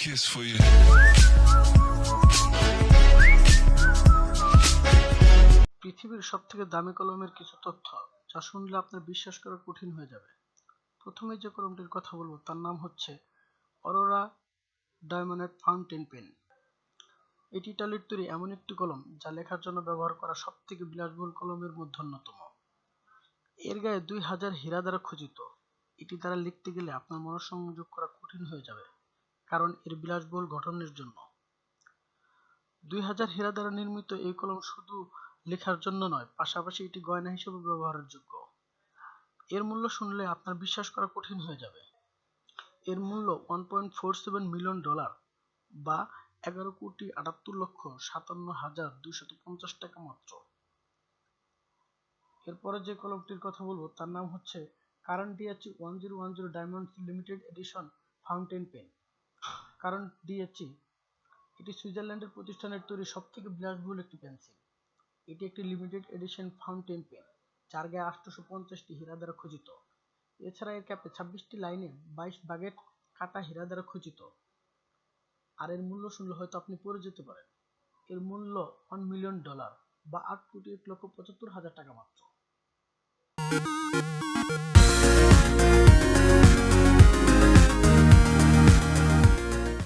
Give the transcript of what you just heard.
kiss for you. পৃথিবীর সবথেকে দামি কলমের কিছু তথ্য, যা শুনলে আপনার বিশ্বাস করা কঠিন হয়ে যাবে। প্রথমে যে কলমটির কথা বলব, তার নাম হচ্ছে অরোরা ডায়মন্ড ফাউন্টেন পেন। এটি ইটালির তৈরি এমন একটি কলম, যা লেখার জন্য ব্যবহার করা সবথেকে বিলাসবহুল কলমের মধ্যে অন্যতম। এর গায়ে দুই হাজার হীরা দ্বারা খচিত। এটি দ্বারা লিখতে গেলে আপনার মনঃসংযোগ করা কঠিন হয়ে যাবে। কারণ এর বিলাসবহুল গঠনের জন্য। দুই হাজার হীরা দ্বারা নির্মিত এই কলম শুধু লেখার জন্য নয়, পাশাপাশি এটি গয়না হিসেবে ব্যবহারের যোগ্য। এর মূল্য শুনলে আপনার বিশ্বাস করা কঠিন হয়ে যাবে। এর মূল্য one point four seven million dollar বা এগারো কোটি আটাত্তর লক্ষ সাতান্ন হাজার দুইশত পঞ্চাশ টাকা মাত্র। এরপরে যে কলমটির কথা বলব, তার নাম হচ্ছে Caran d'Ache one zero one zero diamond limited edition fountain pen Caran d'Ache এটি সুইজারল্যান্ডের প্রতিষ্ঠানের তৈরি সবথেকে বিলাসবহুল একটি পেন্সিল। এটি একটি লিমিটেড এডিশন ফাউন্টেন পেন যার গায়ে আটশোশো পঞ্চাশটি হীরা দ্বারা খচিত। এছাড়া এর ক্যাপে ছাব্বিশটি লাইনে বাইশ বাগেট কাটা হীরা দ্বারা খচিত। আর এর মূল্য শুনলে হয়তো আপনি পড়ে যেতে পারেন। এর মূল্য ওয়ান মিলিয়ন ডলার বা আট কোটি এক লক্ষ পঁচাত্তর হাজার টাকা মাত্র।